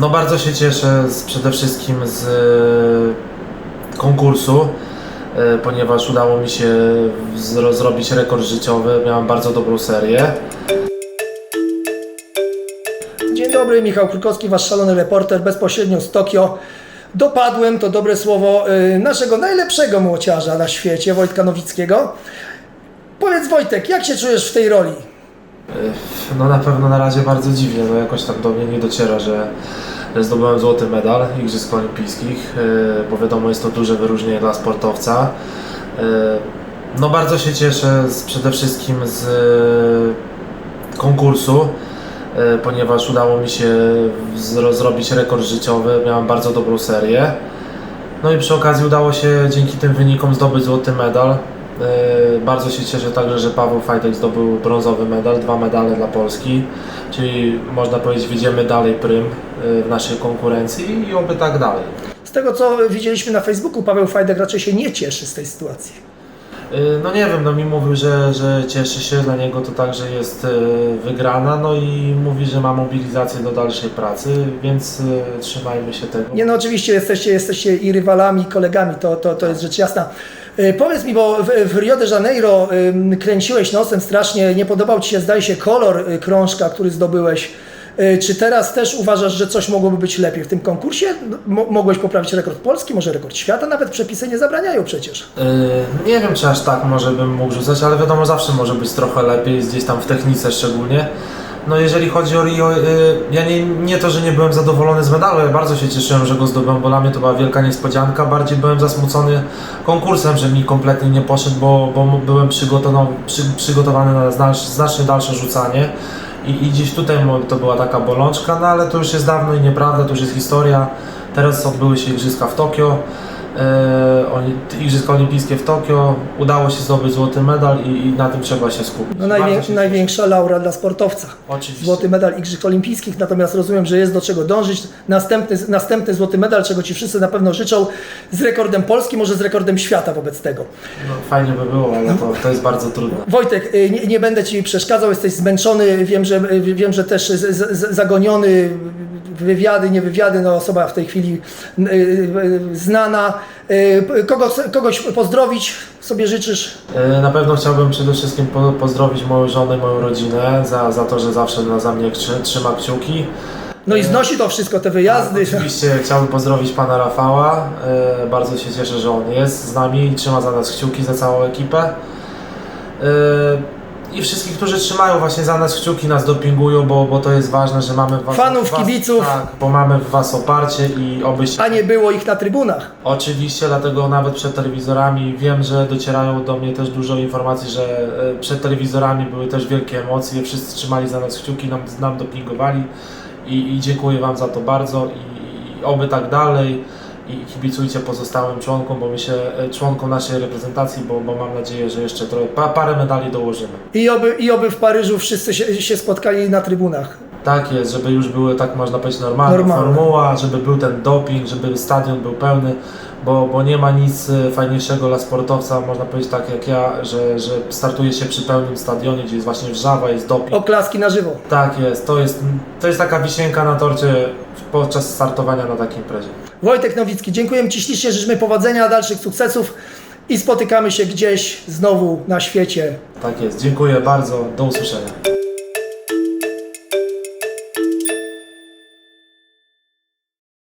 No bardzo się cieszę z, przede wszystkim z e, konkursu, e, ponieważ udało mi się zro, zrobić rekord życiowy. Miałem bardzo dobrą serię. Dzień dobry, Michał Krukowski, wasz szalony reporter bezpośrednio z Tokio. Dopadłem, to dobre słowo, y, naszego najlepszego młociarza na świecie, Wojtka Nowickiego. Powiedz Wojtek, jak się czujesz w tej roli? No na pewno na razie bardzo dziwnie, no jakoś tam do mnie nie dociera, że zdobyłem złoty medal Igrzysk Olimpijskich, e, bo wiadomo jest to duże wyróżnienie dla sportowca. E, No bardzo się cieszę z, przede wszystkim z e, konkursu, ponieważ udało mi się zro, zrobić rekord życiowy, miałem bardzo dobrą serię. No i przy okazji udało się dzięki tym wynikom zdobyć złoty medal. E, Bardzo się cieszę także, że Paweł Fajdek zdobył brązowy medal, dwa medale dla Polski, czyli można powiedzieć wyjdziemy dalej prym e, w naszej konkurencji i oby tak dalej. Z tego co widzieliśmy na Facebooku, Paweł Fajdek raczej się nie cieszy z tej sytuacji. E, No nie wiem, no mi mówił, że, że cieszy się, dla niego to także jest wygrana, no i mówi, że ma mobilizację do dalszej pracy, więc trzymajmy się tego. Nie no, oczywiście jesteście, jesteście i rywalami, i kolegami, to, to, to jest rzecz jasna. Y, Powiedz mi, bo w, w Rio de Janeiro kręciłeś nosem strasznie, nie podobał Ci się, zdaje się, kolor y, krążka, który zdobyłeś. Y, Czy teraz też uważasz, że coś mogłoby być lepiej w tym konkursie? Mo mogłeś poprawić rekord Polski, może rekord świata? Nawet przepisy nie zabraniają przecież. Yy, Nie wiem, czy aż tak może bym mógł rzucać, ale wiadomo, zawsze może być trochę lepiej, gdzieś tam w technice szczególnie. No jeżeli chodzi o Rio, yy, ja nie, nie to, że nie byłem zadowolony z medalu, ja bardzo się cieszyłem, że go zdobyłem, bo dla mnie to była wielka niespodzianka. Bardziej byłem zasmucony konkursem, że mi kompletnie nie poszedł, bo, bo byłem przygotowany, przy, przygotowany na znacznie, znacznie dalsze rzucanie. I, I gdzieś tutaj to była taka bolączka, no ale to już jest dawno i nieprawda, to już jest historia. Teraz odbyły się Igrzyska w Tokio. E, Igrzyska Olimpijskie w Tokio, udało się zdobyć złoty medal i, i na tym trzeba się skupić. No najwię się największa laura dla sportowca. Oczywiście. Złoty medal Igrzysk Olimpijskich, natomiast rozumiem, że jest do czego dążyć. Następny, następny złoty medal, czego Ci wszyscy na pewno życzą, z rekordem Polski, może z rekordem świata wobec tego. No, fajnie by było, ale to, to jest bardzo trudne. Wojtek, y, nie, nie będę Ci przeszkadzał, jesteś zmęczony, wiem, że, y, wiem, że też z, z- zagoniony, wywiady, nie wywiady, no osoba w tej chwili y, y, znana. Y, Kogo, kogoś pozdrowić sobie życzysz? Na pewno chciałbym przede wszystkim po, pozdrowić moją żonę, moją rodzinę za, za to, że zawsze na, za mnie trzy, trzyma kciuki. No i znosi to wszystko, te wyjazdy. Oczywiście chciałbym pozdrowić pana Rafała. Bardzo się cieszę, że on jest z nami i trzyma za nas kciuki, za całą ekipę. I wszystkich, którzy trzymają właśnie za nas kciuki, nas dopingują, bo, bo to jest ważne, że mamy w was, Fanów, was, kibiców. Tak, bo mamy w was oparcie i obyście... A nie było ich na trybunach. Oczywiście, dlatego nawet przed telewizorami wiem, że docierają do mnie też dużo informacji, że e, przed telewizorami były też wielkie emocje, wszyscy trzymali za nas kciuki, nam, nam dopingowali i, i dziękuję Wam za to bardzo i, i oby tak dalej i kibicujcie pozostałym członkom, bo my się, e, członkom naszej reprezentacji, bo, bo mam nadzieję, że jeszcze trochę, pa, parę medali dołożymy. I oby, I oby w Paryżu wszyscy się, się spotkali na trybunach. Tak jest, żeby już były, tak można powiedzieć, normalna Normalne. formuła, żeby był ten doping, żeby stadion był pełny, bo, bo nie ma nic e, fajniejszego dla sportowca, można powiedzieć tak jak ja, że, że startuje się przy pełnym stadionie, gdzie jest właśnie wrzawa, jest doping. Oklaski na żywo. Tak jest, to jest, to jest taka wisienka na torcie podczas startowania na takiej imprezie. Wojtek Nowicki, dziękujemy Ci ślicznie, życzymy powodzenia, dalszych sukcesów i spotykamy się gdzieś znowu na świecie. Tak jest, dziękuję bardzo, do usłyszenia.